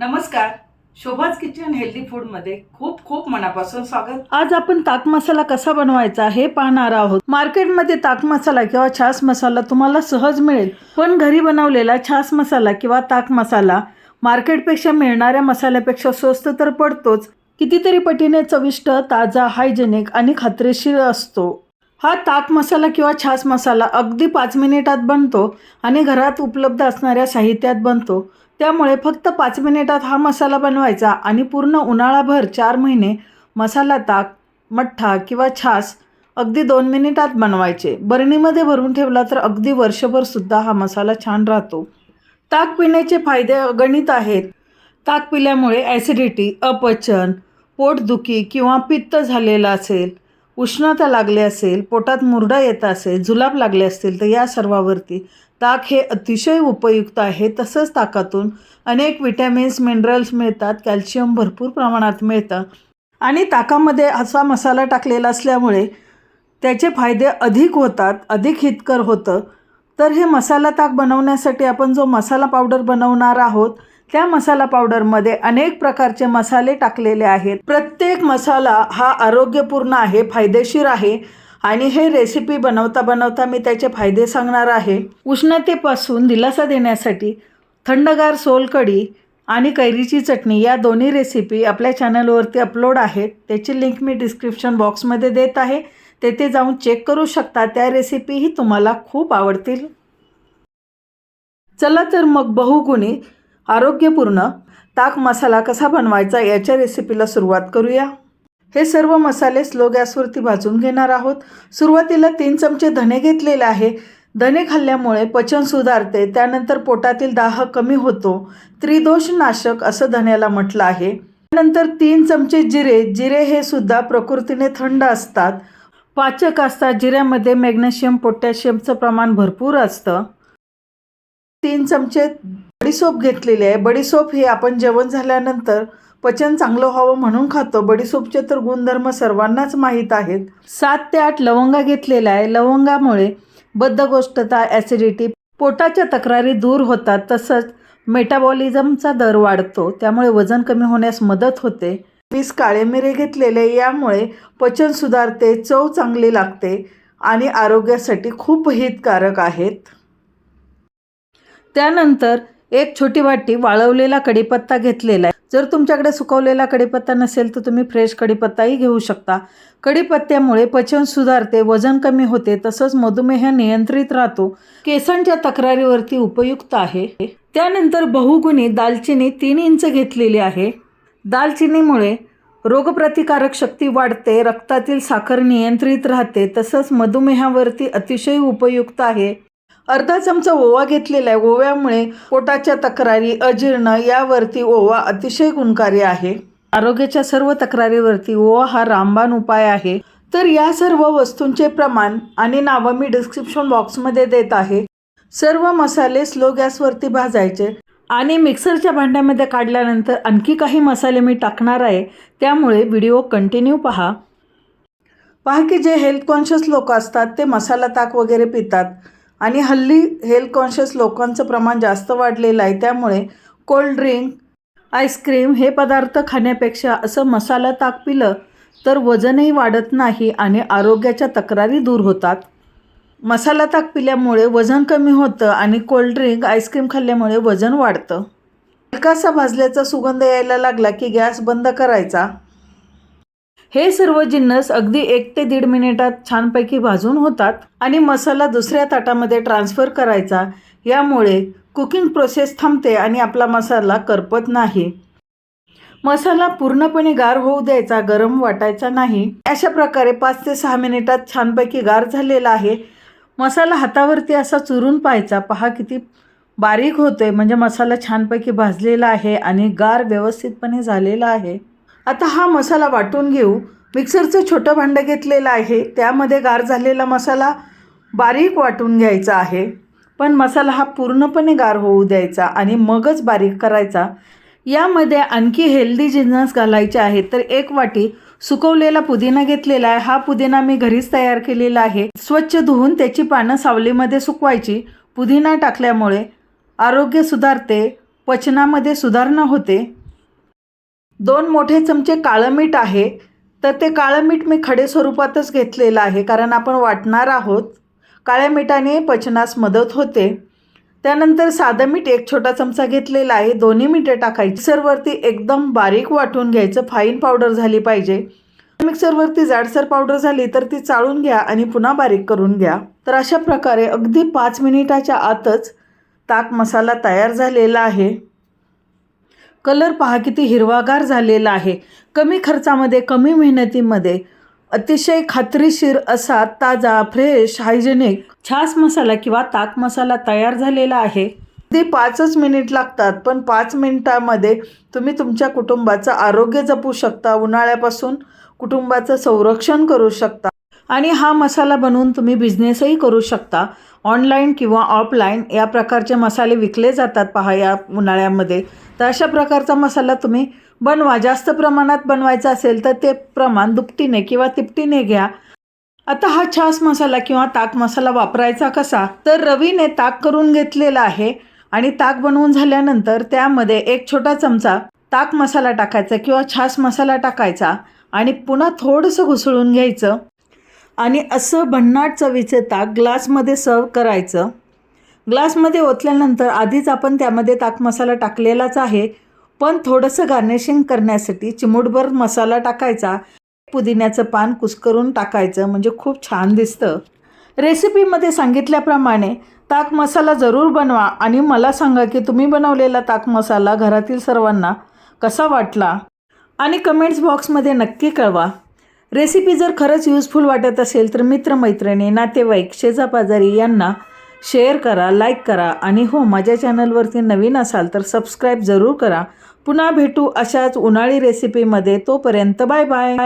नमस्कार. शोभाज kitchen healthy फूडमध्ये खूप खूप मनापासून स्वागत. आज आपण ताक मसाला कसा बनवायचा हे पाहणार आहोत. मार्केटमध्ये ताक मसाला किंवा छास मसाला तुम्हाला सहज मिळेल. पण घरी बनवलेला छास मसाला किंवा ताक मसाला मार्केटपेक्षा मिळणाऱ्या मसाल्यापेक्षा स्वस्त तर पडतोच. कितीतरी पटीने चविष्ट ताजा हायजेनिक आणि खात्रीशीर असतो. हा ताक मसाला किंवा छास मसाला अगदी पाच मिनिटात बनतो आणि घरात उपलब्ध असणाऱ्या साहित्यात बनतो. त्यामुळे फक्त पाच मिनिटात हा मसाला बनवायचा आणि पूर्ण उन्हाळाभर चार महिने मसाला ताक मठ्ठा किंवा छास अगदी दोन मिनिटात बनवायचे. बरणीमध्ये भरून ठेवला तर अगदी वर्षभरसुद्धा हा मसाला छान राहतो. ताक पिण्याचे फायदे अगणित आहेत. ताक पिल्यामुळे ॲसिडिटी अपचन पोटदुखी किंवा पित्त झालेलं असेल. उष्णता लागली असेल पोटात मुरडा येत असेल जुलाब लागले असतील तर या सर्वावरती ताक हे अतिशय उपयुक्त आहे. तसंच ताकातून अनेक विटॅमिन्स मिनरल्स मिळतात कॅल्शियम भरपूर प्रमाणात मिळतं. आणि ताकामध्ये असा मसाला टाकलेला असल्यामुळे त्याचे फायदे अधिक होतात अधिक हितकर होतं. तर हे मसाला ताक बनवण्यासाठी आपण जो मसाला पावडर बनवणार आहोत त्या मसाला पावडरमध्ये अनेक प्रकारचे मसाले टाकलेले आहेत. प्रत्येक मसाला हा आरोग्यपूर्ण आहे फायदेशीर आहे आणि हे रेसिपी बनवता बनवता मी त्याचे फायदे सांगणार आहे. उष्णतेपासून दिलासा देण्यासाठी थंडगार सोलकढी आणि कैरीची चटणी या दोन्ही रेसिपी आपल्या चॅनलवरती अपलोड आहेत. त्याची लिंक मी डिस्क्रिप्शन बॉक्समध्ये देत आहे. तेथे जाऊन चेक करू शकता. त्या रेसिपीही तुम्हाला खूप आवडतील. चला तर मग बहुगुणी आरोग्यपूर्ण ताक मसाला कसा बनवायचा याच्या रेसिपीला सुरुवात करूया. हे सर्व मसाले स्लो गॅसवरती भाजून घेणार आहोत. सुरुवातीला तीन चमचे धणे घेतलेले आहे. धणे खाल्ल्यामुळे पचन सुधारते त्यानंतर पोटातील दाह कमी होतो. त्रिदोष नाशक असं धण्याला म्हटलं आहे. त्यानंतर तीन चमचे जिरे जिरे हे सुद्धा प्रकृतीने थंड असतात. पाचक असतात जिऱ्यामध्ये मॅग्नेशियम पोटॅशियमचं प्रमाण भरपूर असतं. तीन चमचे बडीसोप घेतलेली आहे. बडीसोप हे आपण जेवण झाल्यानंतर पचन चांगलं व्हावं म्हणून खातो. बडीसोपचे तर गुणधर्म सर्वांनाच माहीत आहेत. सात ते आठ लवंगा घेतलेला आहे. लवंगामुळे बद्धगोष्ठता ॲसिडिटी पोटाच्या तक्रारी दूर होतात. तसंच मेटाबॉलिझमचा दर वाढतो. त्यामुळे वजन कमी होण्यास मदत होते. वीस काळे मिरे घेतलेले यामुळे पचन सुधारते चव चांगली लागते आणि आरोग्यासाठी खूप हितकारक आहेत. त्यानंतर एक छोटी वाटी वाळवलेला कढीपत्ता घेतलेला आहे. जर तुमच्याकडे सुकवलेला कढीपत्ता नसेल तर तुम्ही फ्रेश कढीपत्ताही घेऊ शकता. कढीपत्त्यामुळे पचन सुधारते वजन कमी होते तसंच मधुमेह नियंत्रित राहतो. केसांच्या तक्रारीवरती उपयुक्त आहे. त्यानंतर बहुगुणी दालचिनी तीन इंच घेतलेली आहे. दालचिनीमुळे रोगप्रतिकारक शक्ती वाढते रक्तातील साखर नियंत्रित राहते तसंच मधुमेहावरती अतिशय उपयुक्त आहे. अर्धा चमचा ओवा घेतलेला आहे. ओव्यामुळे पोटाच्या तक्रारी अजीर्ण यावरती ओवा अतिशय गुणकारी आहे. आरोग्याच्या सर्व तक्रारीवरती ओवा हा रामबाण उपाय आहे. तर या सर्व वस्तूंचे प्रमाण आणि नावं मी डिस्क्रिप्शन बॉक्समध्ये देत आहे. सर्व मसाले स्लो गॅसवरती भाजायचे आणि मिक्सरच्या भांड्यामध्ये काढल्यानंतर आणखी काही मसाले मी टाकणार आहे. त्यामुळे व्हिडिओ कंटिन्यू पहा. पहा की जे हेल्थ कॉन्शियस लोक असतात ते मसाला ताक वगैरे पितात. आणि हल्ली हेल्थ कॉन्शियस लोकांचं प्रमाण जास्त वाढलेलं आहे. त्यामुळे कोल्ड ड्रिंक आईस्क्रीम हे पदार्थ खाण्यापेक्षा असं मसाला ताक पिलं तर वजनही वाढत नाही आणि आरोग्याच्या तक्रारी दूर होतात. मसाला ताक पिल्यामुळे वजन कमी होतं आणि कोल्ड्रिंक आईस्क्रीम खाल्ल्यामुळे वजन वाढतं. हलकासा भाजल्याचा सुगंध यायला लागला की गॅस बंद करायचा. हे सर्व जिन्नस अगदी एक ते दीड मिनिटात छानपैकी भाजून होतात आणि मसाला दुसऱ्या ताटामध्ये ट्रान्सफर करायचा. यामुळे कुकिंग प्रोसेस थांबते आणि आपला मसाला करपत नाही. मसाला पूर्णपणे गार होऊ द्यायचा गरम वाटायचा नाही. अशा प्रकारे पाच ते सहा मिनिटात छानपैकी गार झालेला आहे. मसाला हातावरती असा चुरून पाहायचा पहा किती बारीक होतोय. म्हणजे मसाला छानपैकी भाजलेला आहे आणि गार व्यवस्थितपणे झालेला आहे. आता हा मसाला वाटून घेऊ. मिक्सरचं छोटं भांडं घेतलेलं आहे. त्यामध्ये गार झालेला मसाला बारीक वाटून घ्यायचा आहे. पण मसाला हा पूर्णपणे गार होऊ द्यायचा आणि मगच बारीक करायचा. यामध्ये आणखी हेल्दी जिन्नस घालायचे आहेत. तर एक वाटी सुकवलेला पुदिना घेतलेला आहे. हा पुदिना मी घरीच तयार केलेला आहे. स्वच्छ धुवून त्याची पानं सावलीमध्ये सुकवायची. पुदिना टाकल्यामुळे आरोग्य सुधारते पचनामध्ये सुधारणा होते. दोन मोठे चमचे काळं मीठ आहे तर ते काळं मीठ मी खडे स्वरूपातच घेतलेलं आहे कारण आपण वाटणार आहोत. काळ्या मिठाने पचनास मदत होते. त्यानंतर साधं मीठ एक छोटा चमचा घेतलेला आहे दोन्ही मिठे टाकायची. मिक्सरवरती एकदम बारीक वाटून घ्यायचं फाईन पावडर झाली पाहिजे. मिक्सरवरती जाडसर पावडर झाली तर ती चाळून घ्या आणि पुन्हा बारीक करून घ्या. तर अशा प्रकारे अगदी पाच मिनिटाच्या आतच ताक मसाला तयार झालेला आहे. कलर पहा किती हिरवागार झालेला आहे. कमी खर्चामध्ये कमी मेहनतीमध्ये अतिशय खात्रीशीर असा ताजा फ्रेश हायजेनिक छास मसाला किंवा ताक मसाला तयार झालेला आहे. ते पाचच मिनिट लागतात पण पाच मिनिटामध्ये तुम्ही तुमच्या कुटुंबाचं आरोग्य जपू शकता. उन्हाळ्यापासून कुटुंबाचं संरक्षण करू शकता. आणि हा मसाला बनवून तुम्ही बिझनेसही करू शकता. ऑनलाईन किंवा ऑफलाईन या प्रकारचे मसाले विकले जातात पहा या उन्हाळ्यामध्ये. तर अशा प्रकारचा मसाला तुम्ही बनवा. जास्त प्रमाणात बनवायचा असेल तर ते प्रमाण दुपटीने किंवा तिपटीने घ्या. आता हा छास मसाला किंवा ताक मसाला वापरायचा कसा? तर रवीने ताक करून घेतलेला आहे आणि ताक बनवून झाल्यानंतर त्यामध्ये एक छोटा चमचा ताक मसाला टाकायचा किंवा छास मसाला टाकायचा आणि पुन्हा थोडंसं घुसळून घ्यायचं. आणि असं भन्नाट चवीचे ताक ग्लासमध्ये सर्व करायचं. ग्लासमध्ये ओतल्यानंतर आधीच आपण त्यामध्ये ताक मसाला टाकलेलाच आहे. पण थोडंसं गार्निशिंग करण्यासाठी चिमूटभर मसाला टाकायचा. पुदिन्याचं पान कुस्करून टाकायचं म्हणजे खूप छान दिसतं. रेसिपीमध्ये सांगितल्याप्रमाणे ताक मसाला जरूर बनवा आणि मला सांगा की तुम्ही बनवलेला ताक मसाला घरातील सर्वांना कसा वाटला? आणि कमेंट्स बॉक्समध्ये नक्की कळवा. रेसिपी जर खरंच युजफुल वाटत असेल तर मित्रमैत्रिणी नातेवाईक शेजापाजारी यांना शेअर करा लाईक करा आणि हो माझ्या चॅनलवरती नवीन असाल तर सबस्क्राईब जरूर करा. पुन्हा भेटू अशाच उन्हाळी रेसिपीमध्ये तोपर्यंत बाय बाय